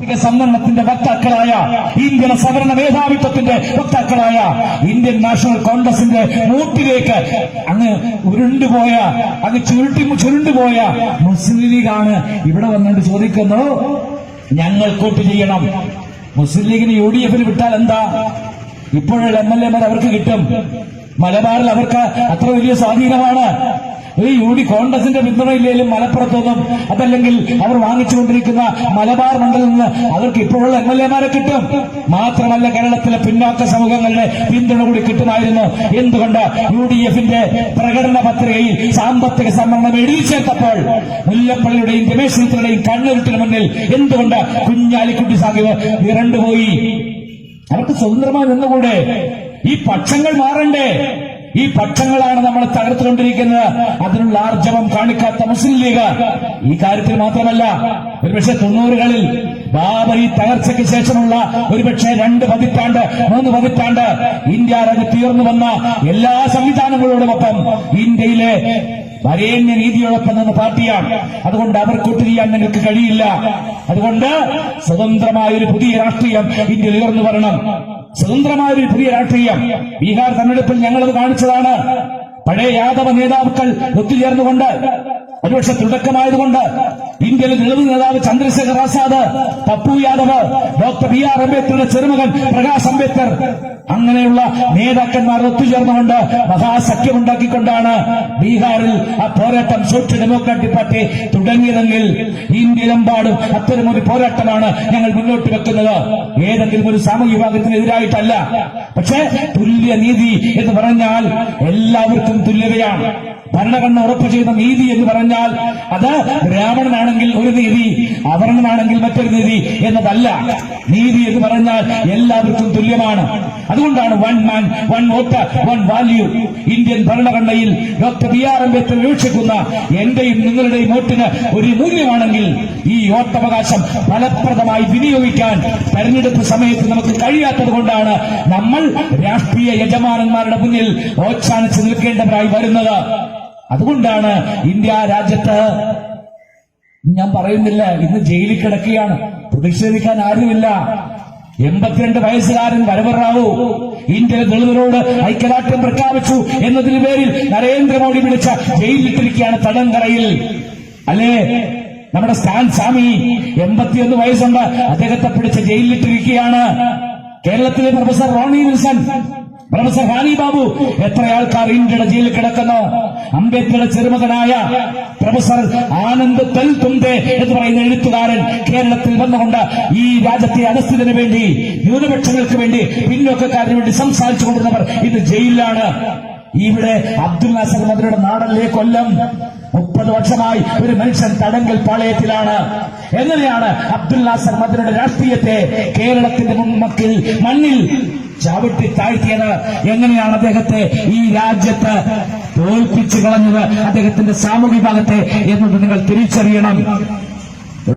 സംവരണത്തിന്റെ വക്താക്കളായ Indian സവർണ മേധാവിത്വത്തിന്റെ വക്താക്കളായ Indian national കോൺഗ്രസിന്റെ മൂട്ടിലേക്ക് അങ്ങ് ഉരുണ്ടുപോയ അങ്ങ് ചുരുട്ടി ചുരുണ്ടുപോയ മുസ്ലിം ലീഗാണ് ഇവിടെ വന്നിട്ട് ചോദിക്കുന്നു ഞങ്ങൾ കൂട്ട് ചെയ്യണം. മുസ്ലിം ലീഗിന് യു ഡി എഫിൽ വിട്ടാൽ എന്താ? ഇപ്പോഴുള്ള എം എൽ എമാർ അവർക്ക് കിട്ടും. മലബാറിൽ അവർക്ക് അത്ര വലിയ സ്വാധീനമാണ്. ഈ യു ഡി കോൺഗ്രസിന്റെ പിന്തുണയില്ലേലും മലപ്പുറത്തൊന്നും അതല്ലെങ്കിൽ അവർ വാങ്ങിച്ചുകൊണ്ടിരിക്കുന്ന മലബാർ മണ്ഡലത്തിൽ നിന്ന് അവർക്ക് ഇപ്പോഴുള്ള എം എൽ കിട്ടും. മാത്രമല്ല കേരളത്തിലെ പിന്നാക്ക സമൂഹങ്ങളുടെ പിന്തുണ കൂടി കിട്ടുമായിരുന്നു. എന്തുകൊണ്ട് യു ഡി എഫിന്റെ പ്രകടന പത്രികയിൽ സാമ്പത്തിക സംവരണം എഴുതി ചേർത്തപ്പോൾ മുല്ലപ്പള്ളിയുടെയും രമേശ് ചെന്നിത്തലയുടെയും കണ്ണുരുട്ടിന് മുന്നിൽ എന്തുകൊണ്ട് കുഞ്ഞാലിക്കുട്ടി സാഹിബ് നിരണ്ടുപോയി അവർക്ക് സ്വതന്ത്രമായി നിന്നുകൂടെ? ഈ പക്ഷങ്ങൾ മാറണ്ടേ? ഈ പക്ഷങ്ങളാണ് നമ്മൾ തകർത്തുകൊണ്ടിരിക്കുന്നത്. അതിനുള്ള ആർജവം കാണിക്കാത്ത മുസ്ലിം ലീഗ്. ഈ കാര്യത്തിൽ മാത്രമല്ല ഒരുപക്ഷെ തൊണ്ണൂറുകളിൽ ബാബരി തകർച്ചയ്ക്ക് ശേഷമുള്ള ഒരുപക്ഷെ രണ്ട് പതിറ്റാണ്ട് മൂന്ന് പതിറ്റാണ്ട് ഇന്ത്യ രാജ്യത്ത് തീർന്നു വന്ന എല്ലാ സംവിധാനങ്ങളോടുമൊപ്പം ഇന്ത്യയിലെ വരേണ്യ നീതിയോടൊപ്പം നിന്ന് പാർട്ടിയാണ്. അതുകൊണ്ട് അവർ കൂട്ടുചെയ്യാൻ നിങ്ങൾക്ക് കഴിയില്ല. അതുകൊണ്ട് സ്വതന്ത്രമായ ഒരു പുതിയ രാഷ്ട്രീയം ഇന്ത്യയിൽ ഉയർന്നു വരണം. സ്വതന്ത്രമായ ഒരു പുതിയ രാഷ്ട്രീയം. ബീഹാർ തെരഞ്ഞെടുപ്പിൽ ഞങ്ങളത് കാണിച്ചതാണ്. പഴയ യാദവ നേതാക്കൾ ഒത്തുചേർന്നുകൊണ്ട് ഒരുപക്ഷെ തുടക്കമായതുകൊണ്ട് ഇന്ത്യയിലെ നിലവിൽ നേതാവ് Chandrashekhar Azad Pappu Yadav doctor B R അംബേദ്കറുടെ ചെറുമകൻ പ്രകാശ് അംബേദ്കർ അങ്ങനെയുള്ള നേതാക്കന്മാർ ഒത്തുചേർന്നുകൊണ്ട് മഹാസഖ്യമുണ്ടാക്കിക്കൊണ്ടാണ് ബീഹാറിൽ ആ പോരാട്ടം സോഷ്യൽ ഡെമോക്രാറ്റിക് പാർട്ടി തുടങ്ങിയതെങ്കിൽ ഇന്ത്യയിലെമ്പാടും അത്തരമൊരു പോരാട്ടമാണ് ഞങ്ങൾ മുന്നോട്ട് വെക്കുന്നത്. ഏതെങ്കിലും ഒരു സാമൂഹ്യ വിഭാഗത്തിനെതിരായിട്ടല്ല. പക്ഷേ തുല്യനീതി എന്ന് പറഞ്ഞാൽ എല്ലാവർക്കും തുല്യതയാണ്. ഭരണഘടന ഉറപ്പു ചെയ്ത നീതി എന്ന് പറഞ്ഞാൽ അത് ബ്രാഹ്മണനാണെങ്കിൽ ഒരു നീതി അവർണനാണെങ്കിൽ മറ്റൊരു നീതി എന്നതല്ല. നീതി എന്ന് പറഞ്ഞാൽ എല്ലാവർക്കും തുല്യമാണ്. അതുകൊണ്ടാണ് one man one vote one value Indian ഭരണഘടനയിൽ ഡോക്ടർ ബി ആർ അംബേദ്കർ വീക്ഷിക്കുന്ന എന്റെയും നിങ്ങളുടെയും വോട്ടിന് ഒരു മൂല്യമാണെങ്കിൽ ഈ വോട്ടവകാശം ഫലപ്രദമായി വിനിയോഗിക്കാൻ തെരഞ്ഞെടുപ്പ് സമയത്ത് നമുക്ക് കഴിയാത്തത് കൊണ്ടാണ് നമ്മൾ രാഷ്ട്രീയ യജമാനന്മാരുടെ മുന്നിൽ ഓച്ചാനിച്ച് നിൽക്കേണ്ടവരായി വരുന്നത്. അതുകൊണ്ടാണ് ഇന്ത്യ രാജ്യത്ത് ഞാൻ പറയുന്നില്ല ഇന്ന് ജയിലിൽ കിടക്കുകയാണ്. പ്രതിഷേധിക്കാൻ ആരുമില്ല. എൺപത്തിരണ്ട് വയസ്സുകാരൻ വരവറാവു. ഇന്ത്യയിലെ ദളിതരോട് ഐക്യദാർഢ്യം പ്രഖ്യാപിച്ചു എന്നതിന് പേരിൽ നരേന്ദ്രമോദി വിളിച്ച ജയിലിട്ടിരിക്കുകയാണ് തടങ്കറയിൽ അല്ലേ? നമ്മുടെ സ്റ്റാൻ സ്വാമി എൺപത്തിയൊന്ന് വയസ്സുണ്ട്. അദ്ദേഹത്തെ പിടിച്ച് ജയിലിലിട്ടിരിക്കുകയാണ്. കേരളത്തിലെ പ്രൊഫസർ റോണി വിൽസൺ പ്രൊഫസർ ഹാനി ബാബു എത്ര ആൾക്കാർ ഇന്ത്യയുടെ ജയിലിൽ കിടക്കുന്നു? അംബേദ്കറുടെ ചെറുമകനായ പ്രൊഫസർ ആനന്ദ് തെൽ തുന്തേ എന്ന് പറയുന്ന എഴുത്തുകാരൻ കേരളത്തിൽ വന്നുകൊണ്ട് ഈ രാജ്യത്തെ അധസ്ഥിതിന് വേണ്ടി ന്യൂനപക്ഷങ്ങൾക്ക് വേണ്ടി പിന്നോക്കക്കാരന് വേണ്ടി സംസാരിച്ചു കൊണ്ടിരുന്നവർ ഇന്ന് ജയിലിലാണ്. ഇവിടെ അബ്ദുൽ നാസർ മന്ത്രിയുടെ നാടല്ലേ കൊല്ലം? മുപ്പത് വർഷമായി ഒരു മനുഷ്യൻ തടങ്കൽ പാളയത്തിലാണ്. എങ്ങനെയാണ് അബ്ദുൽ നാസർ മന്ത്രിയുടെ രാഷ്ട്രീയത്തെ കേരളത്തിന്റെ മുൻമക്കിൽ മണ്ണിൽ ചവിട്ടി താഴ്ത്തിയത് എങ്ങനെയാണ് അദ്ദേഹത്തെ ഈ രാജ്യത്ത് തോൽപ്പിച്ചു കളഞ്ഞത്? അദ്ദേഹത്തിന്റെ സാമൂഹ്യ ഭാഗത്തെ എന്നത് നിങ്ങൾ തിരിച്ചറിയണം.